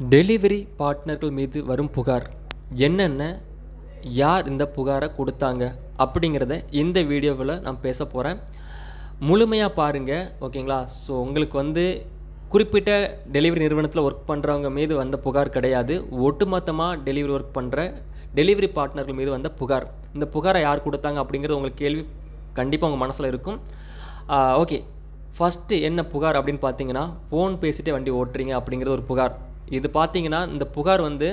Delivery பார்ட்னர்கள் மீது வரும் புகார். என்னென்ன யார் இந்த புகாரை கொடுத்தாங்க அப்படிங்கிறத இந்த வீடியோவில் நான் பேச போகிறேன் முழுமையாக பாருங்கள் ஓகேங்களா? ஸோ உங்களுக்கு வந்து குறிப்பிட்ட டெலிவரி நிறுவனத்தில் ஒர்க் பண்ணுறவங்க மீது வந்த புகார் கிடையாது. ஒட்டுமொத்தமாக டெலிவரி ஒர்க் பண்ணுற டெலிவரி பார்ட்னர்கள் மீது வந்த புகார். இந்த புகாரை யார் கொடுத்தாங்க அப்படிங்கிறது உங்களுக்கு கேள்வி கண்டிப்பாக உங்கள் மனசில் இருக்கும். ஓகே. ஃபஸ்ட்டு என்ன புகார் அப்படின்னு பார்த்தீங்கன்னா ஃபோன் பேசிட்டே வண்டி ஓட்டுறீங்க அப்படிங்கிறது ஒரு புகார். இது பார்த்தீங்கன்னா இந்த புகார் வந்து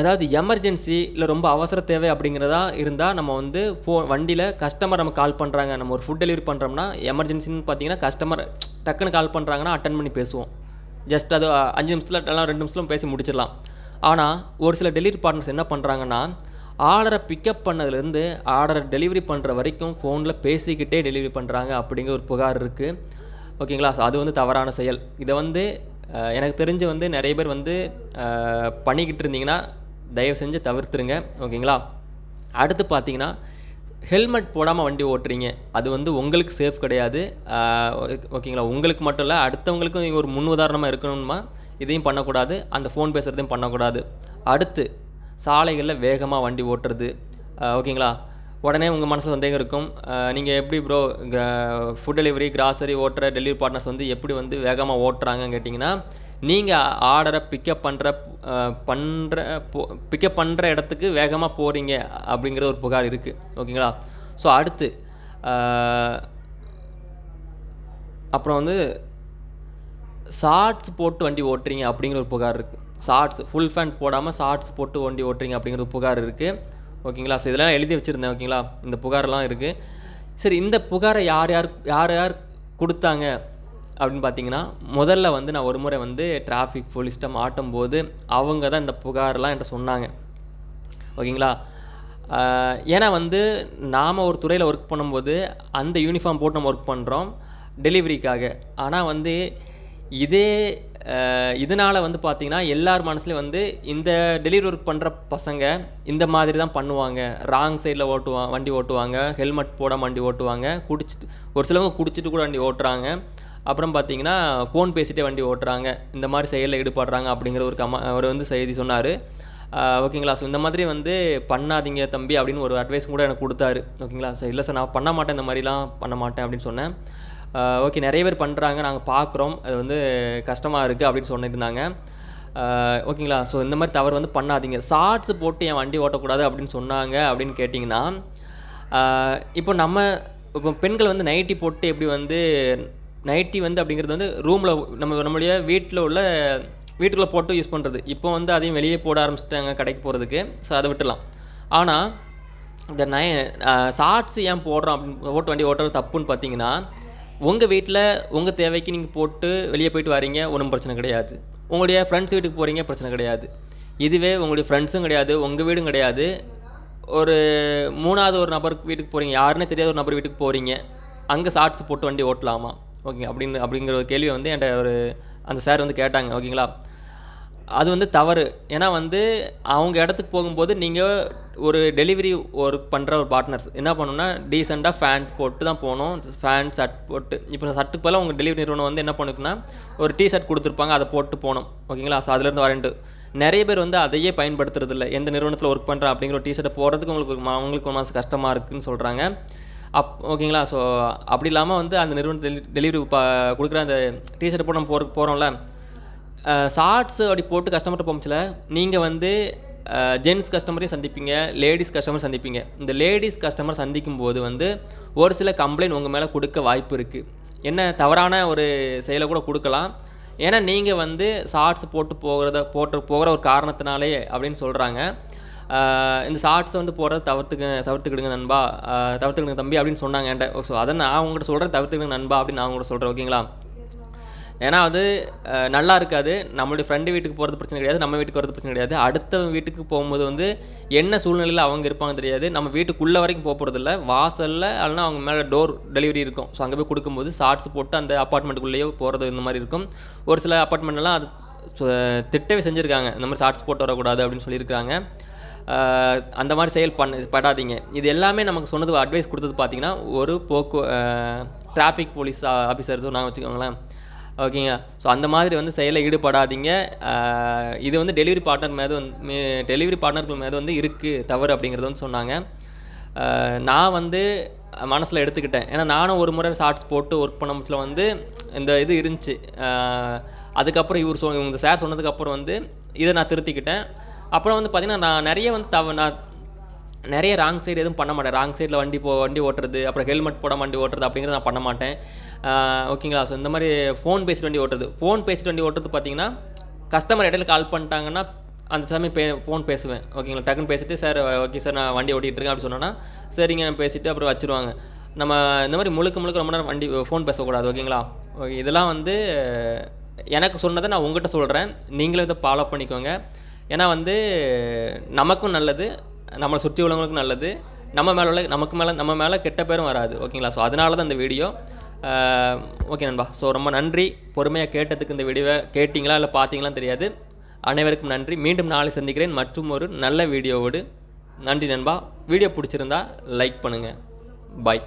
அதாவது எமர்ஜென்சி இல்லை ரொம்ப அவசர தேவை அப்படிங்கிறதா இருந்தால் நம்ம வந்து ஃபோ வண்டியில் கஸ்டமர் நம்ம கால் பண்ணுறாங்க நம்ம ஒரு ஃபுட் டெலிவரி பண்ணுறோம்னா எமர்ஜென்சின்னு பார்த்தீங்கன்னா கஸ்டமர் டக்குன்னு கால் பண்ணுறாங்கன்னா அட்டன் பண்ணி பேசுவோம். ஜஸ்ட் அது அஞ்சு நிமிஷத்தில் எல்லாம் ரெண்டு நிமிஷத்தில் பேசி முடிச்சிடலாம். ஆனால் ஒரு சில டெலிவரி பார்ட்னர்ஸ் என்ன பண்ணுறாங்கன்னா ஆர்டரை பிக்கப் பண்ணதுலேருந்து ஆர்டரை டெலிவரி பண்ணுற வரைக்கும் ஃபோனில் பேசிக்கிட்டே டெலிவரி பண்ணுறாங்க அப்படிங்கிற ஒரு புகார் இருக்குது ஓகேங்களா ஸோ அது வந்து தவறான செயல். இதை வந்து எனக்கு தெரிஞ்சு வந்து நிறைய பேர் வந்து பண்ணிக்கிட்டு இருந்தீங்கன்னா தயவு செஞ்சு தவிர்த்துருங்க. ஓகேங்களா? அடுத்து பார்த்தீங்கன்னா ஹெல்மெட் போடாமல் வண்டி ஓட்டுறீங்க. அது வந்து உங்களுக்கு சேஃப் கிடையாது. ஓகேங்களா? உங்களுக்கு மட்டும் இல்லை அடுத்தவங்களுக்கும் நீங்கள் ஒரு முன் உதாரணமாக இருக்கணுமா இதையும் பண்ணக்கூடாது. அந்த ஃபோன் பேசுகிறதையும் பண்ணக்கூடாது. அடுத்து சாலைகளில் வேகமாக வண்டி ஓட்டுறது. ஓகேங்களா? உடனே உங்கள் மனசில் சந்தேகம் இருக்கும். நீங்கள் எப்படி ப்ரோ ஃபுட் டெலிவரி கிராசரி ஓட்டுற டெலிவரி பார்ட்னர்ஸ் வந்து எப்படி வந்து வேகமாக ஓட்டுறாங்கன்னு கேட்டிங்கன்னா நீங்கள் ஆர்டரை பிக்கப் பண்ணுற பண்ணுற போ பிக்கப் பண்ணுற இடத்துக்கு வேகமாக போகிறீங்க அப்படிங்கிற ஒரு புகார் இருக்குது ஓகேங்களா? ஸோ அடுத்து அப்புறம் வந்து ஷார்ட்ஸ் போட்டு வண்டி ஓட்டுறீங்க அப்படிங்கிற ஒரு புகார் இருக்குது ஷார்ட்ஸ் ஃபுல் ஃபேண்ட் போடாமல் ஷார்ட்ஸ் போட்டு வண்டி ஓட்டுறீங்க அப்படிங்கிற ஒரு புகார் இருக்குது ஓகேங்களா? ஸோ இதெல்லாம் எழுதி வச்சுருந்தேன் ஓகேங்களா? இந்த புகாரெலாம் இருக்குது சரி இந்த புகாரை யார் யார் யார் யார் கொடுத்தாங்க அப்படின்னு பார்த்தீங்கன்னா முதல்ல வந்து நான் ஒரு முறை வந்து டிராஃபிக் போலீஸ்டம் ஆட்டும் போது அவங்க தான் இந்த புகாரெலாம் என்கிட்ட சொன்னாங்க. ஓகேங்களா? ஏன்னா வந்து நாம் ஒரு துறையில் ஒர்க் பண்ணும்போது அந்த யூனிஃபார்ம் போட்டு நம்ம ஒர்க் பண்ணுறோம் டெலிவரிக்காக ஆனால் வந்து இதே இதனால் வந்து பார்த்திங்கன்னா எல்லார் மனசுலையும் வந்து இந்த டெலிவரி ஒர்க் பண்ணுற பசங்க இந்த மாதிரி தான் பண்ணுவாங்க. ராங் சைடில் ஓட்டுவாங்க வண்டி ஓட்டுவாங்க. ஹெல்மெட் போட வண்டி ஓட்டுவாங்க. குடிச்சிட்டு ஒரு சிலவங்க குடிச்சிட்டு கூட வண்டி ஓட்டுறாங்க. அப்புறம் பார்த்தீங்கன்னா ஃபோன் பேசிகிட்டே வண்டி ஓட்டுறாங்க. இந்த மாதிரி செயலில் ஈடுபடுறாங்க அப்படிங்கிற ஒரு கமா அவர் வந்து செய்தி சொன்னார். ஓகேங்களா ஸோ இந்த மாதிரி வந்து பண்ணாதீங்க தம்பி அப்படின்னு ஒரு அட்வைஸ் கூட எனக்கு கொடுத்தாரு. ஓகேங்களா சார் இல்லை சார் நான் பண்ண மாட்டேன் இந்த மாதிரிலாம் பண்ண மாட்டேன் அப்படின்னு சொன்னேன். ஓகே நிறைய பேர் பண்ணுறாங்க நாங்கள் பார்க்குறோம் அது வந்து கஷ்டமாக இருக்குது அப்படின்னு சொல்லியிருந்தாங்க. ஓகேங்களா? ஸோ இந்த மாதிரி தவறு வந்து பண்ணாதீங்க. ஷார்ட்ஸ் போட்டு என் வண்டி ஓட்டக்கூடாது அப்படின்னு சொன்னாங்க அப்படின்னு கேட்டிங்கன்னா இப்போ நம்ம இப்போ பெண்கள் வந்து நைட்டி போட்டு எப்படி வந்து நைட்டி வந்து அப்படிங்கிறது வந்து ரூமில் நம்ம நம்மளுடைய வீட்டில் உள்ள வீட்டுக்குள்ளே போட்டு யூஸ் பண்ணுறது இப்போ வந்து அதையும் வெளியே போட ஆரம்பிச்சிட்டாங்க கடைக்கு போகிறதுக்கு ஸோ அதை விட்டுலாம் ஆனால் இந்த நை ஷார்ட்ஸ் ஏன் போடுறோம் அப்படின்னு ஓட்டு வண்டி ஓட்டுறது தப்புன்னு பார்த்தீங்கன்னா உங்கள் வீட்டில் உங்கள் தேவைக்கு நீங்கள் போட்டு வெளியே போயிட்டு வரீங்க ஒன்றும் பிரச்சனை கிடையாது. உங்களுடைய ஃப்ரெண்ட்ஸ் வீட்டுக்கு போகிறீங்க பிரச்சனை கிடையாது. இதுவே உங்களுடைய ஃப்ரெண்ட்ஸும் கிடையாது உங்கள் வீடும் கிடையாது. ஒரு மூணாவது ஒரு நபருக்கு வீட்டுக்கு போகிறீங்க யாருன்னே தெரியாத ஒரு நபர் வீட்டுக்கு போகிறீங்க அங்கே ஷார்ட்ஸ் போட்டு வண்டி ஓட்டலாமா? ஓகே அப்படின்னு அப்படிங்கிற ஒரு கேள்வியை வந்து என்கிட்ட ஒரு அந்த சார் வந்து கேட்டாங்க ஓகேங்களா? அது வந்து தவறு. ஏன்னா வந்து அவங்க இடத்துக்கு போகும்போது நீங்கள் ஒரு டெலிவரி ஒர்க் பண்ணுற ஒரு பார்ட்னர்ஸ் என்ன பண்ணணும்னா டீசெண்டாக ஃபேண்ட் போட்டு தான் போகணும். ஃபேண்ட் ஷர்ட் போட்டு. இப்போ சட்டுக்கு பதிலாக உங்கள் டெலிவரி நிறுவனம் வந்து என்ன பண்ணுக்குன்னா ஒரு டி ஷர்ட் கொடுத்துருப்பாங்க அதை போட்டு போகணும். ஓகேங்களா? ஸோ அதுலேருந்து வரேன்ட்டு. நிறைய பேர் வந்து அதையே பயன்படுத்துறது இல்லை. எந்த நிறுவனத்தில் ஒர்க் பண்ணுறேன் அப்படிங்கிற ஒரு டி ஷர்ட்டை போடுறதுக்கு உங்களுக்கு அவங்களுக்கு ஒரு மாதம் கஷ்டமாக இருக்குன்னு சொல்கிறாங்க அப் ஓகேங்களா? ஸோ அப்படி இல்லாமல் வந்து அந்த நிறுவனத்தில் டெலிவரி கொடுக்குற அந்த டி ஷர்ட் போட்டு நம்ம போகிற போகிறோம்ல ஷார்ட்ஸ் அப்படி போட்டு கஸ்டமர்கிட்ட போமிச்சில் நீங்கள் வந்து ஜென்ஸ் கஸ்டமரையும் சந்திப்பீங்க லேடிஸ் கஸ்டமர் சந்திப்பீங்க. இந்த லேடிஸ் கஸ்டமர் சந்திக்கும் போது வந்து ஒரு சில கம்ப்ளைண்ட் உங்கள் மேலே கொடுக்க வாய்ப்பு இருக்குது என்ன தவறான ஒரு செயலை கூட கொடுக்கலாம். ஏன்னா நீங்கள் வந்து ஷார்ட்ஸ் போட்டு போகிறத போட்டு போகிற ஒரு காரணத்தினாலே அப்படின்னு சொல்கிறாங்க இந்த ஷார்ட்ஸ் வந்து போகிறத தவிர்த்துக்க தவிர்த்துக்கிடுங்க நண்பா. தவிர்த்துக்கிடுங்க தம்பி அப்படின்னு சொன்னாங்க என்கிட்ட. ஸோ அதை நான் உங்கள்கிட்ட சொல்கிறேன் தவிர்த்துக்கிடுங்க நண்பா அப்படின்னு நான் உங்கள்கிட்ட சொல்கிறேன் ஓகேங்களா ஏன்னா அது நல்லா இருக்காது. நம்மளுடைய ஃப்ரெண்டு வீட்டுக்கு போகிறது பிரச்சனை கிடையாது நம்ம வீட்டுக்கு வரது பிரச்சனை கிடையாது. அடுத்த வீட்டுக்கு போகும்போது வந்து என்ன சூழ்நிலையில் அவங்க இருப்பாங்க தெரியாது. நம்ம வீட்டுக்குள்ளே வரைக்கும் போக போகிறதில்ல வாசலில் இல்லைனா அவங்க மேலே டோர் டெலிவரி இருக்கும். ஸோ அங்கே போய் கொடுக்கும்போது ஷார்ட்ஸ் போட்டு அந்த அப்பார்ட்மெண்ட்டுக்குள்ளேயோ போகிறது இந்த மாதிரி இருக்கும். ஒரு சில அப்பார்ட்மெண்ட்லாம் அது சு- திட்டவே செஞ்சுருக்காங்க. இந்த மாதிரி ஷார்ட்ஸ் போட்டு வரக்கூடாது அப்படின்னு சொல்லியிருக்காங்க. அந்த மாதிரி செயல் பண்ண படாதீங்க. இது எல்லாமே நமக்கு சொன்னது அட்வைஸ் கொடுத்தது பார்த்தீங்கன்னா ஒரு போக்கு டிராஃபிக் போலீஸ் ஆஃபீஸர்ஸும் நான் வச்சுக்கோங்களேன். ஓகேங்க ஸோ அந்த மாதிரி வந்து செயலில் ஈடுபடாதீங்க. இது வந்து டெலிவரி பார்ட்னர் மேது வந்து டெலிவரி பார்ட்னர்கள் மேது வந்து இருக்குது தவறு அப்படிங்கிறது வந்து சொன்னாங்க. நான் வந்து மனசில் எடுத்துக்கிட்டேன். ஏன்னா நானும் ஒரு முறை ஷார்ட்ஸ் போட்டு ஒர்க் பண்ண முச்சில் வந்து இந்த இது இருந்துச்சு. அதுக்கப்புறம் இவர் சொ இவங்க சார் சொன்னதுக்கப்புறம் வந்து இதை நான் திருத்திக்கிட்டேன். அப்புறம் வந்து பார்த்திங்கன்னா நான் நிறைய வந்து தவ நான் நிறைய ராங் சைடு எதுவும் பண்ண மாட்டேன். ராங் சைடில் வண்டி போ வண்டி ஓட்டுறது அப்புறம் ஹெல்மெட் போட வண்டி ஓட்டுறது அப்படிங்கிறத நான் பண்ண மாட்டேன். ஓகேங்களா ஸோ இந்த மாதிரி ஃபோன் பேசி வண்டி ஓட்டுறது. ஃபோன் பேசிட்டு வண்டி ஓட்டுறது பார்த்தீங்கன்னா கஸ்டமர் இடையில கால் பண்ணிட்டாங்கன்னா அந்த சமயம் பே ஃபோன் பேசுவேன். ஓகேங்களா டக்குன்னு பேசிட்டு சார் ஓகே சார் நான் வண்டி ஓட்டிகிட்டு இருக்கேன் அப்படின்னு சொன்னோன்னா சரிங்க நான் பேசிட்டு அப்புறம் வச்சிருவாங்க. நம்ம இந்த மாதிரி முழுக்க முழுக்க ரொம்ப நேரம் வண்டி ஃபோன் பேசக்கூடாது. ஓகேங்களா ஓகே இதெல்லாம் வந்து எனக்கு சொன்னதை நான் உங்கள்கிட்ட சொல்கிறேன் நீங்களும் இதை ஃபாலோ பண்ணிக்கோங்க. ஏன்னா வந்து நமக்கும் நல்லது. நம்மளை சுற்றி உள்ளவங்களுக்கு நல்லது. நம்ம மேலே உள்ள நமக்கு மேலே நம்ம மேலே கெட்ட பேரும் வராது. ஓகேங்களா ஸோ அதனால தான் இந்த வீடியோ ஓகே நண்பா. ஸோ ரொம்ப நன்றி. பொறுமையாக கேட்டதுக்கு இந்த வீடியோவை கேட்டிங்களா இல்லை பார்த்தீங்களான்னு தெரியாது. அனைவருக்கும் நன்றி. மீண்டும் நாளை சந்திக்கிறேன். மற்றும் ஒரு நல்ல வீடியோவோடு நன்றி நண்பா. வீடியோ பிடிச்சிருந்தா லைக் பண்ணுங்கள் பாய்